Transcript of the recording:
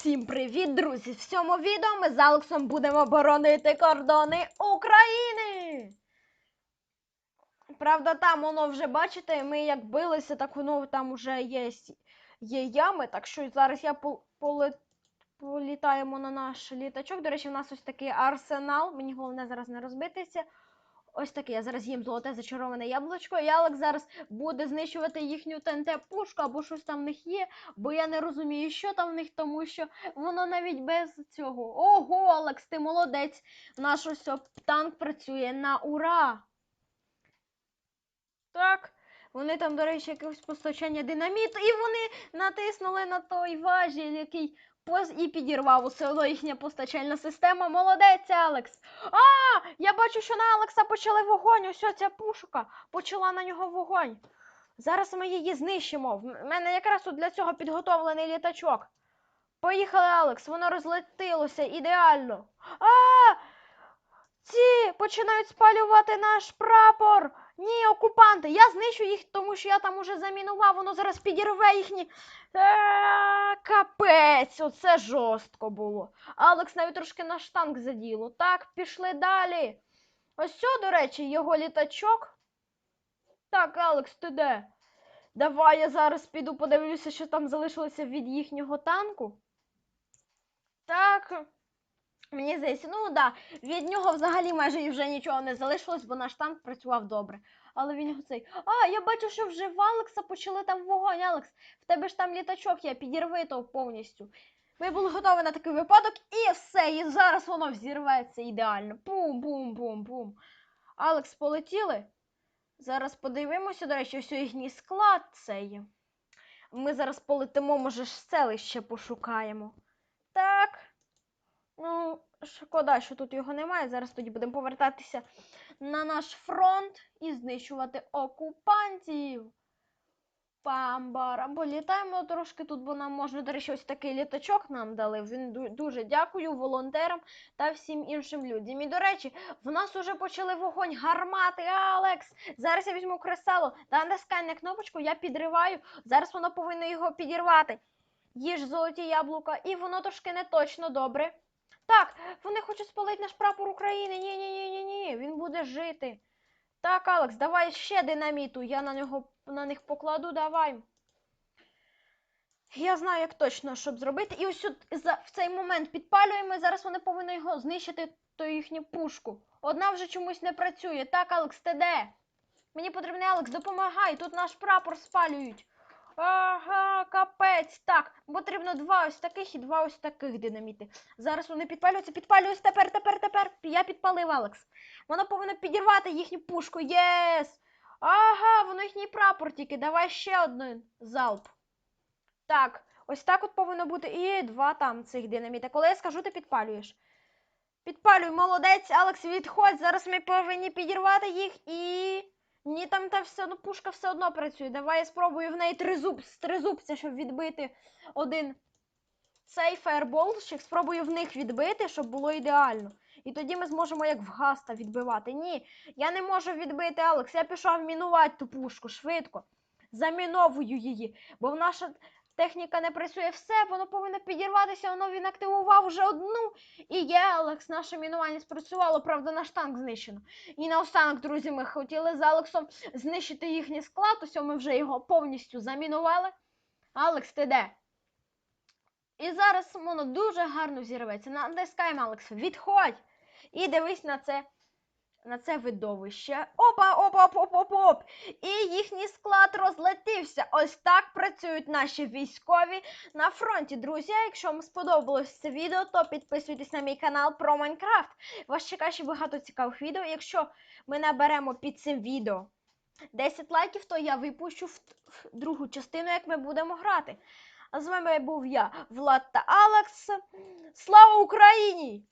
Всім привіт, друзі! В цьому відео ми з Алексом будемо боронити кордони України. Правда, там воно вже бачите, ми як билися, так воно там вже є, є ями. Так що зараз я пол, поле- політаємо на наш літачок. До речі, у нас ось такий арсенал. Мені головне зараз не розбитися. Ось таке, я зараз їм золоте зачароване яблучко, і Алекс зараз буде знищувати їхню ТНТ-пушку або щось там в них є, бо я не розумію, що там в них, тому що воно навіть без цього. Ого, Алекс, ти молодець! Наш ось танк працює на ура! Так, вони там, до речі, якесь постачання динаміту, і вони натиснули на той важіль, який поз і підірвав усе одно їхня постачальна система. Молодець, Алекс! А, я бачу, що на Алекса почали вогонь. Ось ця пушка почала на нього вогонь. Зараз ми її знищимо. В мене якраз для цього підготовлений літачок. Поїхали, Алекс, воно розлетілося ідеально. А! Ці починають спалювати наш прапор. Ні, окупанти. Я знищу їх, тому що я там уже замінував, воно зараз підірве їхні. Е, Капець, оце жорстко було. Алекс навіть трошки наш танк заділо. Так, пішли далі. Ось це, до речі, його літачок. Так, Алекс, ти де? Давай я зараз піду подивлюся, що там залишилося від їхнього танку. Так. Мені здається, ну да, від нього взагалі майже вже нічого не залишилось, бо наш танк працював добре. Але він цей. А, я бачу, що вже в Алекса почали там вогонь. Алекс, в тебе ж там літачок є, підірви то повністю. Ми були готові на такий випадок, і все, і зараз воно взірветься ідеально. Бум-бум-бум-бум. Алекс, полетіли. Зараз подивимося, до речі, ось їхній склад це є. Ми зараз полетимо, може, ж селище пошукаємо. Ну, шкода, що тут його немає. Зараз тоді будемо повертатися на наш фронт і знищувати окупантів. Памбарам. Політаємо трошки тут, бо нам можна, до речі, ось такий літачок нам дали. Він дуже дякую волонтерам та всім іншим людям. І, до речі, в нас уже почали вогонь гармати, Алекс. Зараз я візьму кресало та натискаю на кнопочку, я підриваю. Зараз воно повинно його підірвати. Їж золоті яблука, і воно трошки не точно добре. Так, вони хочуть спалити наш прапор України. Ні, ні, ні, ні, ні. Він буде жити. Так, Алекс, давай ще динаміту. Я на нього на них покладу, давай. Я знаю, як точно, щоб зробити. І ось за, в цей момент підпалюємо, і зараз вони повинні його знищити, ту їхню пушку. Одна вже чомусь не працює. Так, Алекс, ти де? Мені потрібен Алекс, допомагай. Тут наш прапор спалюють. Ага, капець. Так, потрібно два ось таких і два ось таких динаміти. Зараз вони підпалюються, підпалюються тепер, тепер, тепер. Я підпалив Алекс. Воно повинно підірвати їхню пушку. Єс! Ага, воно їхній прапор тільки. Давай ще один залп. Так, ось так от повинно бути. І два там цих динаміта. Коли я скажу, ти підпалюєш. Підпалюй, молодець, Алекс, відходь. Зараз ми повинні підірвати їх і. Ні, там та все одно пушка все одно працює. Давай я спробую в неї тризуб, з тризубця, щоб відбити один цей фаерболщик. Спробую в них відбити, щоб було ідеально. І тоді ми зможемо як в гаста відбивати. Ні, я не можу відбити Алекс. Я пішов мінувати ту пушку швидко. Заміновую її, бо наша техніка не працює все, воно повинно підірватися, воно він активував вже одну. І є, Алекс, наше мінування спрацювало, правда, наш танк знищено. І наостанок, друзі, ми хотіли з Алексом знищити їхній склад, ось ми вже його повністю замінували. Алекс, ти де? І зараз воно дуже гарно зірветься. Натискаємо, Алекс, відходь! І дивись на це. На це видовище. Опа, опа, оп, оп, оп, оп. І їхній склад розлетівся. Ось так працюють наші військові на фронті. Друзі, якщо вам сподобалось це відео, то підписуйтесь на мій канал про Майнкрафт. Вас чекає ще багато цікавих відео. Якщо ми наберемо під цим відео 10 лайків, то я випущу в другу частину, як ми будемо грати. А з вами був я, Влад та Алекс. Слава Україні!